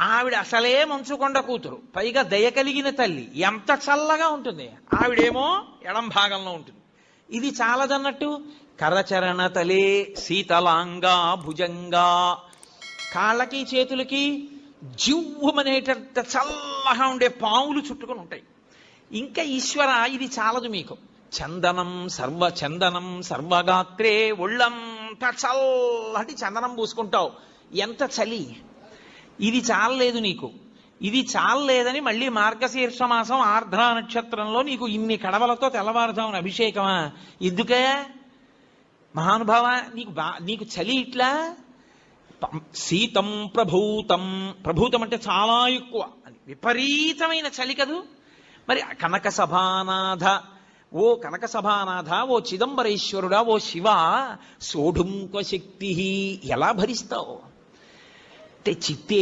ఆవిడ అసలే మంచుకొండ కూతురు. పైగా దయ కలిగిన తల్లి. ఎంత చల్లగా ఉంటుంది. ఆవిడేమో ఎడం భాగంలో ఉంటుంది. ఇది చాలదన్నట్టు? కరచరణ తలే శీతలాంగా భుజంగా కాళ్ళకి చేతులకి జివ్వమనేటంత చల్లగా ఉండే పాములు చుట్టుకొని ఉంటాయి. ఇంకా ఈశ్వర ఇది చాలదు మీకు. చందనం సర్వ చందనం సర్వగాత్రే ఒళ్ళంత చల్లటి చందనం పూసుకుంటావు. ఎంత చలి? ఇది చాలలేదు నీకు. ఇది చాలలేదని మళ్ళీ మార్గశీర్ష మాసం ఆర్ధ్ర నక్షత్రంలో నీకు ఇన్ని కడవలతో తెల్లవారుజామున అభిషేకమా? ఎందుకే? మహానుభావ నీకు బా నీకు చలి ఇట్లా? పం- శీతం ప్రభూతం. ప్రభూతం అంటే చాలా ఎక్కువ. అని విపరీతమైన చలి కదూ? మరి కనక సభానాథ ఓ కనక సభానాథ ఓ చిదంబరేశ్వరుడా ఓ శివ సోఢుంక శక్తి ఎలా భరిస్తావు? అంటే చిత్తే